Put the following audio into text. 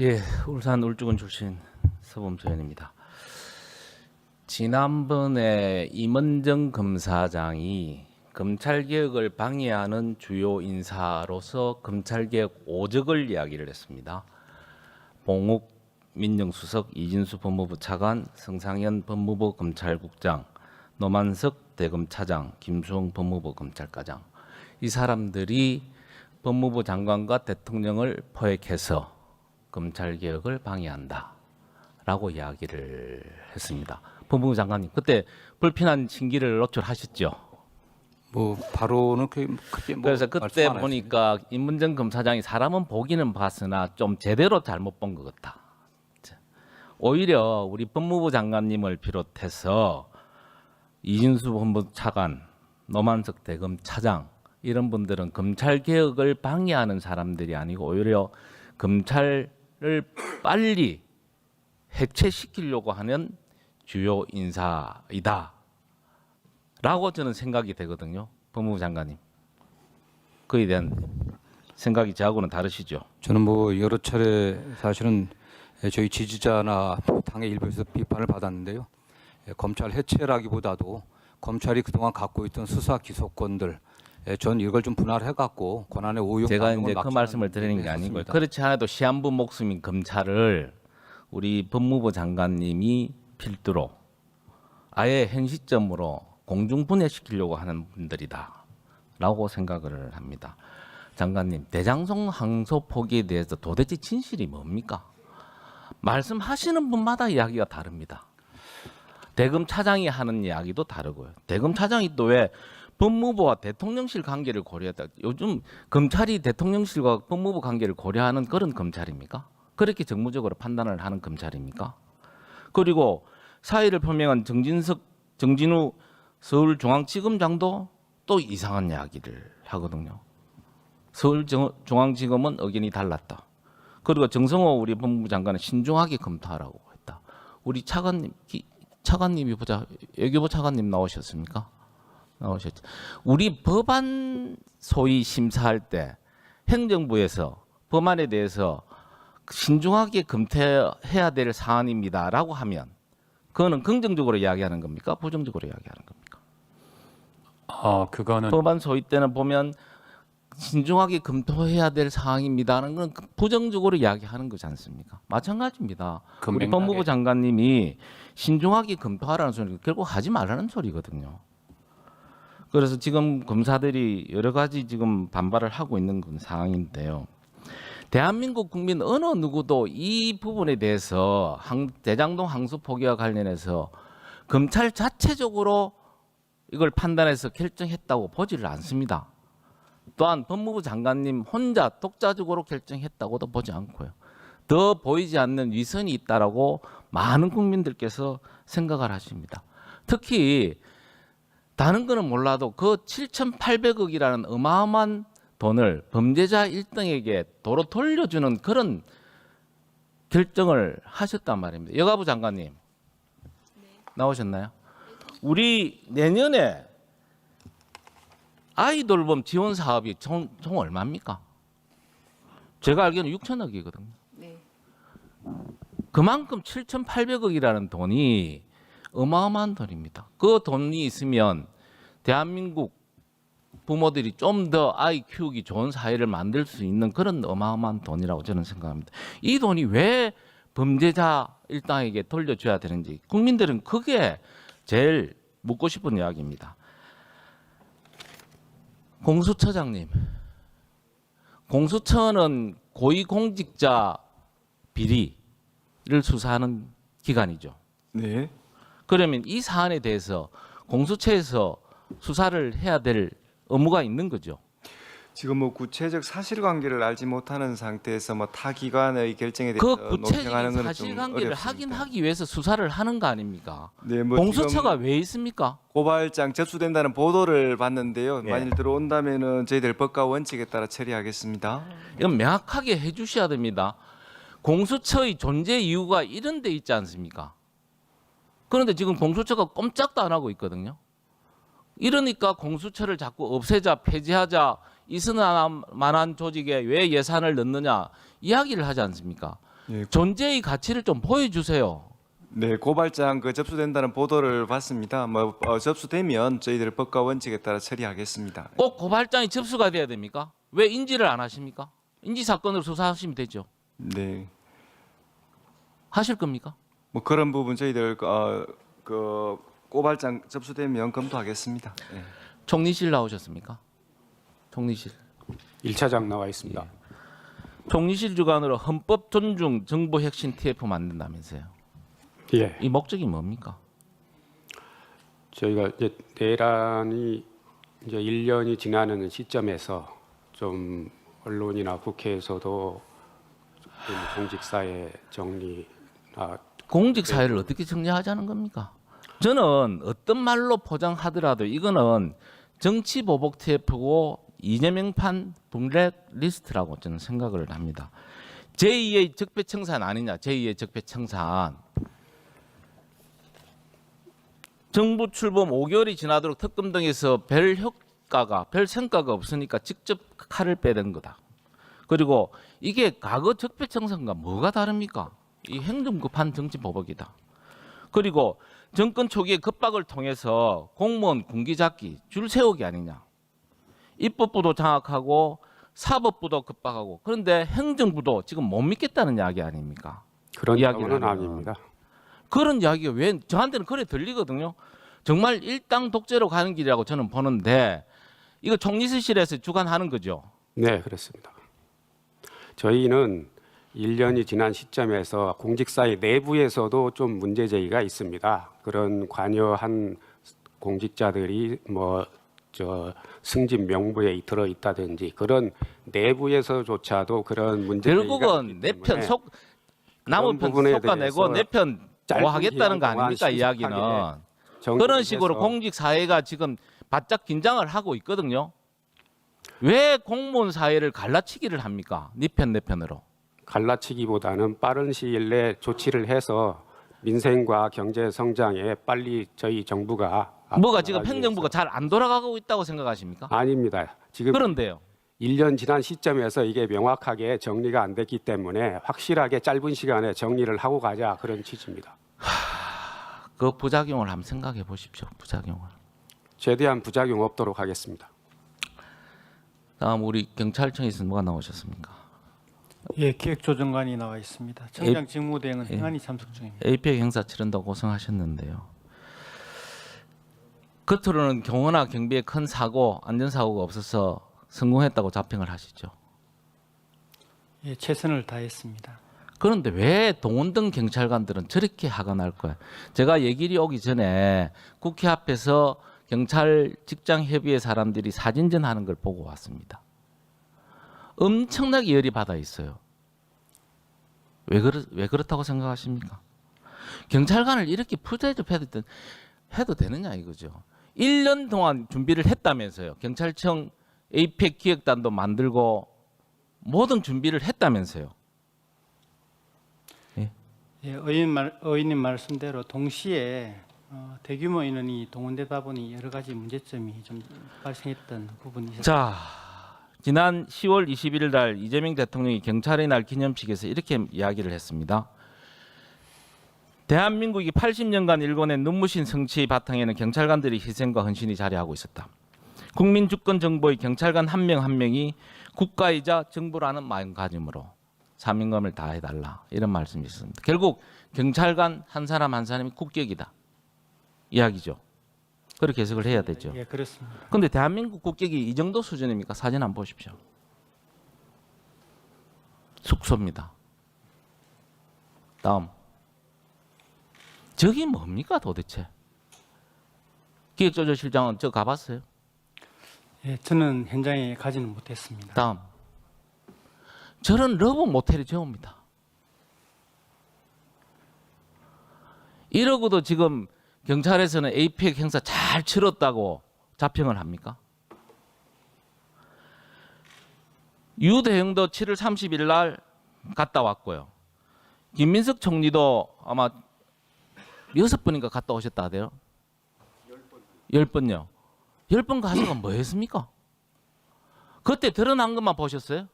예, 울산 울주군 출신 서범소연입니다. 지난번에 임원정 검사장이 검찰 개혁을 방해하는 주요 인사로서 검찰 개혁 오적을 이야기를 했습니다. 봉욱 민정수석, 이진수 법무부 차관, 성상현 법무부 검찰국장, 노만석 대검차장, 김수홍 법무부 검찰과장 이 사람들이 법무부 장관과 대통령을 포획해서 검찰 개혁을 방해한다라고 이야기를 했습니다. 법무부 장관님 그때 불편한 신기를 노출하셨죠. 뭐 바로는 크게, 크게 뭐 그래서 그때 말씀 안 했습니다. 보니까 임문정 검사장이 사람은 보기는 봤으나 좀 제대로 잘못 본 것 같다. 오히려 우리 법무부 장관님을 비롯해서 이진수 법무부 차관, 노만석 대검 차장 이런 분들은 검찰 개혁을 방해하는 사람들이 아니고 오히려 검찰 을 빨리 해체시키려고 하는 주요 인사이다. 라고 저는 생각이 되거든요. 법무부 장관님. 그에 대한 생각이 저하고는 다르시죠. 저는 뭐 여러 차례 사실은 저희 지지자나 당의 일부에서 비판을 받았는데요. 예, 검찰 해체라기보다도 검찰이 그동안 갖고 있던 수사 기소권들 예, 전 이걸 좀 분할해 갖고 권한의 오용 제가 이제 그 말씀을 드리는 게 아니고요. 했었습니다. 그렇지 않아도 시한부 목숨인 검찰을 우리 법무부 장관님이 필두로 아예 현 시점으로 공중 분해시키려고 하는 분들이다라고 생각을 합니다. 장관님, 대장송 항소 포기에 대해서 도대체 진실이 뭡니까? 말씀하시는 분마다 이야기가 다릅니다. 대검 차장이 하는 이야기도 다르고요. 대검 차장이 또 왜 법무부와 대통령실 관계를 고려했다. 요즘 검찰이 대통령실과 법무부 관계를 고려하는 그런 검찰입니까? 그렇게 정무적으로 판단을 하는 검찰입니까? 그리고 사의를 표명한 정진석, 정진우 서울중앙지검장도 또 이상한 이야기를 하거든요. 서울중앙지검은 의견이 달랐다. 그리고 정성호 우리 법무부 장관은 신중하게 검토하라고 했다. 우리 차관님, 기- 차관님이 보자 외교부 차관님 나오셨습니까? 나오셨죠. 우리 법안 소위 심사할 때 행정부에서 법안에 대해서 신중하게 검토해야 될 사안입니다라고 하면 그거는 긍정적으로 이야기하는 겁니까? 부정적으로 이야기하는 겁니까? 아 그거는 법안 소위 때는 보면 신중하게 검토해야 될 사항입니다는 건 부정적으로 이야기하는 거지 않습니까? 마찬가지입니다. 그 우리 법무부 장관님이 신중하게 검토하라는 소리 결국 하지 말라는 소리거든요. 그래서 지금 검사들이 여러 가지 지금 반발을 하고 있는 건 상황인데요. 대한민국 국민 어느 누구도 이 부분에 대해서 항- 대장동 항소 포기와 관련해서 검찰 자체적으로 이걸 판단해서 결정했다고 보지를 않습니다. 또한 법무부 장관님 혼자 독자적으로 결정했다고도 보지 않고요. 더 보이지 않는 위선이 있다라고 많은 국민들께서 생각을 하십니다. 특히 다른 거는 몰라도 그 7,800억이라는 어마어마한 돈을 범죄자 1등에게 도로 돌려주는 그런 결정을 하셨단 말입니다. 여가부 장관님 나오셨나요? 우리 내년에 아이돌범 지원 사업이 총, 총 얼마입니까? 제가 알기로는 6천억이거든요. 네. 그만큼 7,800억이라는 돈이 어마어마한 돈입니다. 그 돈이 있으면 대한민국 부모들이 좀 더 아이 키우기 좋은 사회를 만들 수 있는 그런 어마어마한 돈이라고 저는 생각합니다. 이 돈이 왜 범죄자 일당에게 돌려줘야 되는지 국민들은 그게 제일 묻고 싶은 이야기입니다. 공수처장님, 공수처는 고위공직자 비리를 수사하는 기관이죠. 네. 그러면 이 사안에 대해서 공수처에서 수사를 해야 될 의무가 있는 거죠. 지금 뭐 구체적 사실관계를 알지 못하는 상태에서 뭐 타 기관의 결정에 그 대해서 구체적인 것은 좀 사실관계를. 확인하기 위해서 수사를 하는 거 아닙니까? 네, 뭐 공수처가 왜 있습니까? 고발장 접수된다는 보도를 봤는데요. 예. 만일 들어온다면은 저희들 법과 원칙에 따라 처리하겠습니다. 이건 명확하게 해주셔야 됩니다. 공수처의 존재 이유가 이런 데 있지 않습니까? 그런데 지금 공수처가 꼼짝도 안 하고 있거든요. 이러니까 공수처를 자꾸 없애자, 폐지하자, 있을 만한 조직에 왜 예산을 넣느냐 이야기를 하지 않습니까? 예, 존재의 가치를 좀 보여주세요. 네, 고발장 그 접수된다는 보도를 봤습니다. 뭐 어, 접수되면 저희들 법과 원칙에 따라 처리하겠습니다. 꼭 고발장이 접수가 돼야 됩니까? 왜 인지를 안 하십니까? 인지 사건으로 수사하시면 되죠. 네, 하실 겁니까? 뭐 그런 부분 저희들 어, 그 고발장 접수되면 검토하겠습니다. 네. 총리실 나오셨습니까? 총리실. 1차장 나와 있습니다. 예. 총리실 주관으로 헌법 존중 정보 혁신 TF 만든다면서요. 예. 이 목적이 뭡니까? 저희가 이제 내란이 이제 1년이 지나는 시점에서 좀 언론이나 국회에서도 좀 공직사회 정리나 공직 사회를 어떻게 정리하자는 겁니까? 저는 어떤 말로 포장하더라도 이거는 정치 보복 TF고 이재명판 블랙 리스트라고 저는 생각을 합니다. 제2의 적폐청산 아니냐? 제2의 적폐청산. 정부 출범 5개월이 지나도록 특검 등에서 별 효과가 별 성과가 없으니까 직접 칼을 빼댄 거다. 그리고 이게 과거 적폐청산과 뭐가 다릅니까? 이 행정급한 정치 보복이다. 그리고 정권 초기에 급박을 통해서 공무원 군기 잡기 줄 세우기 아니냐. 입법부도 장악하고 사법부도 급박하고 그런데 행정부도 지금 못 믿겠다는 이야기 아닙니까? 그런 이야기는. 아닙니다. 그런 이야기가 왜 저한테는 그래 들리거든요. 정말 일당 독재로 가는 길이라고 저는 보는데 이거 총리실에서 주관하는 거죠. 네, 그렇습니다. 저희는 1년이 지난 시점에서 공직사회 내부에서도 좀 문제 제기가 있습니다. 그런 관여한 공직자들이 뭐 저 승진 명부에 들어 있다든지 그런 내부에서조차도 그런 문제 결국은 있기 내편 때문에 속 남은 편 속아내고 대해서 내편 짧은 좋아하겠다는 거 아닙니까 이야기는 그런 식으로 공직 사회가 지금 바짝 긴장을 하고 있거든요. 왜 공무원 사회를 갈라치기를 합니까? 네편내 편으로. 갈라치기보다는 빠른 시일 내에 조치를 해서 민생과 경제 성장에 빨리 저희 정부가 뭐가 지금 행정부가 잘 안 돌아가고 있다고 생각하십니까? 아닙니다. 지금 그런데요. 1년 지난 시점에서 이게 명확하게 정리가 안 됐기 때문에 확실하게 짧은 시간에 정리를 하고 가자 그런 취지입니다. 그 부작용을 한번 생각해 보십시오. 부작용을. 최대한 부작용 없도록 하겠습니다. 다음 우리 경찰청에서 뭐가 나오셨습니까? 예, 기획조정관이 나와 있습니다. 청장 직무대행은 예. 행안위 참석 중입니다. APEC 행사 치른다고 고생하셨는데요. 겉으로는 경호나 경비에 큰 사고, 안전사고가 없어서 성공했다고 자평을 하시죠. 예, 최선을 다했습니다. 그런데 왜 동원등 경찰관들은 저렇게 화가 날 거야? 제가 얘기를 오기 전에 국회 앞에서 경찰 직장 협의회 사람들이 사진전 하는 걸 보고 왔습니다. 엄청나게 열이 받아 있어요. 왜 그렇 왜 그렇다고 생각하십니까? 경찰관을 이렇게 푸대접 해도 되느냐 이거죠. 1년 동안 준비를 했다면서요. 경찰청 APEC 기획단도 만들고 모든 준비를 했다면서요. 예, 의원 말, 의원님 말씀대로 동시에 어, 대규모 인원이 동원되다 보니 여러 가지 문제점이 좀 발생했던 부분이 있었습니다. 자, 지난 10월 21일 날 이재명 대통령이 경찰의 날 기념식에서 이렇게 이야기를 했습니다. 대한민국이 80년간 일궈낸 눈부신 성취의 바탕에는 경찰관들의 희생과 헌신이 자리하고 있었다. 국민 주권 정보의 경찰관 한 명한 명이 국가이자 정부라는 마음가짐으로 사명감을 다해달라 이런 말씀이 있습니다. 결국 경찰관 한 사람 한 사람이 국격이다 이야기죠. 그렇게 해석을 해야 되죠. 예, 그렇습니다. 근데 대한민국 국격이 이 정도 수준입니까? 사진 한번 보십시오. 숙소입니다. 다음. 저기 뭡니까 도대체? 기획조절실장은 저 가봤어요? 예, 저는 현장에 가지는 못했습니다. 다음. 저런 러브 모텔이 저옵니다. 이러고도 지금 경찰에서는 APEC 행사 잘 치렀다고 자평을 합니까? 유 대행도 7월 30일 날 갔다 왔고요. 김민석 총리도 아마 여섯 번인가 갔다 오셨다 하대요. 열 번요. 열 번 가서가 뭐 했습니까? 그때 드러난 것만 보셨어요?